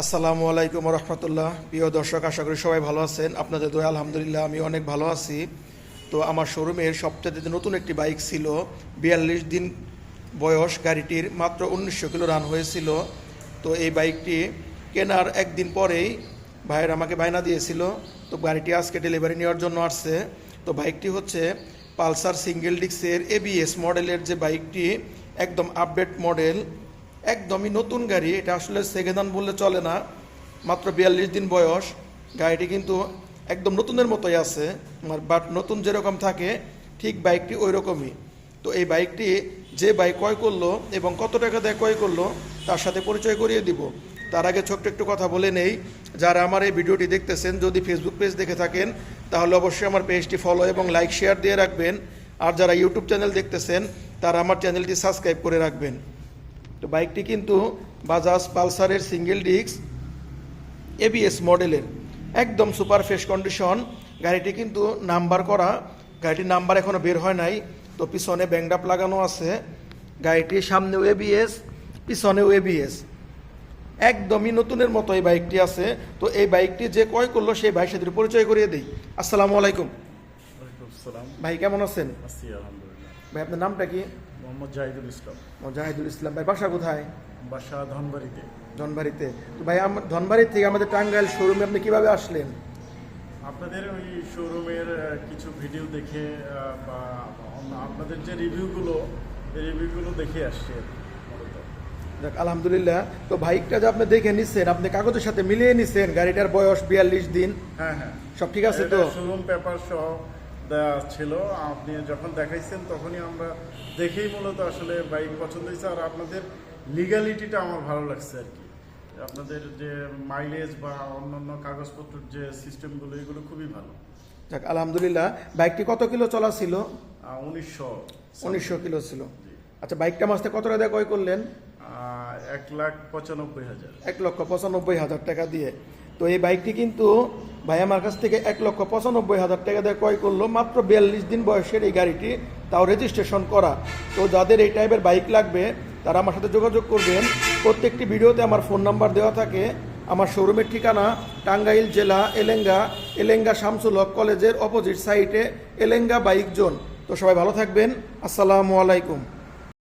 আসসালামু আলাইকুম রহমতুল্লাহ। প্রিয় দর্শক, আশা করি সবাই ভালো আছেন। আপনাদের দয়া, আলহামদুলিল্লাহ আমি অনেক ভালো আছি। তো আমার শোরুমের সবচেয়ে নতুন একটি বাইক ছিল, বিয়াল্লিশ দিন বয়স, গাড়িটির মাত্র উনিশশো কিলো রান হয়েছিল। তো এই বাইকটি কেনার একদিন পরেই ভাইয়ের আমাকে বায়না দিয়েছিল, তো গাড়িটি আজকে ডেলিভারি নেওয়ার জন্য আসছে। তো বাইকটি হচ্ছে পালসার সিঙ্গেল ডিক্সের এবিএস মডেলের যে বাইকটি, একদম আপডেট মডেল একদমই নতুন গাড়ি, এটা আসলে সেকেন্ড বললে চলে না, মাত্র বিয়াল্লিশ দিন বয়স, গাড়িটি কিন্তু একদম নতুনের মতোই আছে বাট নতুন যেরকম থাকে, ঠিক বাইকটি ওই রকমই তো এই বাইকটি যে বাইক ক্রয় করল এবং কত টাকা দিয়ে ক্রয় করল, তার সাথে পরিচয় করিয়ে দিব। তার আগে ছোট্ট একটু কথা বলে নেই, যারা আমার এই ভিডিওটি দেখতেছেন, যদি ফেসবুক পেজ দেখে থাকেন, তাহলে অবশ্যই আমার পেজটি ফলো এবং লাইক শেয়ার দিয়ে রাখবেন। আর যারা ইউটিউব চ্যানেল দেখতেছেন, তারা আমার চ্যানেলটি সাবস্ক্রাইব করে রাখবেন। তো বাইকটি কিন্তু বাজাজ পালসারের সিঙ্গেল ডিস্ক এবিএস মডেলের একদম সুপার ফ্রেশ কন্ডিশন গাড়িটি কিন্তু নাম্বার করা। গাড়িটির নাম্বার এখনও বের হয় নাই। তো পিছনে ব্যাংডাপ লাগানো আছে। গাড়িটির সামনেও এবিএস পিছনেও এবিএস একদমই নতুনের মতো এই বাইকটি আছে। তো এই বাইকটি যে ক্রয় করল সেই ভাইয়ের সাথে পরিচয় করিয়ে দিই। আসসালামু আলাইকুম। ভাই কেমন আছেন? ভাই আপনার নামটা কি? মোহাম্মদ জাহিদুল ইসলাম। জাহিদুল ইসলাম ভাই বাসা কোথায়? বাসা ধনবাড়িতে। ধনবাড়িতে। তো ভাই আমার ধনবাড়ি থেকে আমাদের টাঙ্গাইল শোরুমে আপনি কীভাবে আসলেন? আপনাদের ওই শোরুমের কিছু ভিডিও দেখে বা আপনাদের যে রিভিউগুলো এই রিভিউগুলো দেখে আসছে যাক আলহামদুলিল্লাহ। তো বাইকটা যে আপনি দেখে নিচ্ছেন আপনি কাগজের সাথে মিলিয়ে নিচ্ছেন গাড়িটার বয়স বিয়াল্লিশ দিন। হ্যাঁ হ্যাঁ। সব ঠিক আছে তো? শোরুম পেপার সহ দেওয়া ছিল। আপনি যখন দেখাইছেন তখনই আমরা দেখেই মূলত আসলে বাইক পছন্দ হয়েছে। আর আপনাদের লিগালিটিটা আমার ভালো লাগছে আর কি। আপনাদের যে মাইলেজ বা অন্যান্য কাগজপত্রের যে সিস্টেমগুলো এগুলো খুবই ভালো। যাক আলহামদুলিল্লাহ। বাইকটি কত কিলো চলা ছিল? উনিশশো। উনিশশো কিলো ছিল। আচ্ছা বাইকটা মাসতে কত টাকা ক্রয় করলেন? এক লাখ পঁচানব্বই হাজার। এক লক্ষ পঁচানব্বই হাজার টাকা দিয়ে। তো এই বাইকটি কিন্তু ভাই আমার কাছ থেকে এক লক্ষ পঁচানব্বই হাজার টাকা দিয়ে ক্রয় করল, মাত্র বিয়াল্লিশ দিন বয়সের এই গাড়িটি, তাও রেজিস্ট্রেশন করা। তো যাদের এই টাইপের বাইক লাগবে, তারা আমার সাথে যোগাযোগ করবেন। প্রত্যেকটি ভিডিওতে আমার ফোন নাম্বার দেওয়া থাকে। আমার শোরুমের ঠিকানা, টাঙ্গাইল জেলা, এলেঙ্গা এলেঙ্গা শামসুল হক কলেজের অপোজিট সাইটে এলেঙ্গা বাইক জোন তো সবাই ভালো থাকবেন। আসসালামু আলাইকুম।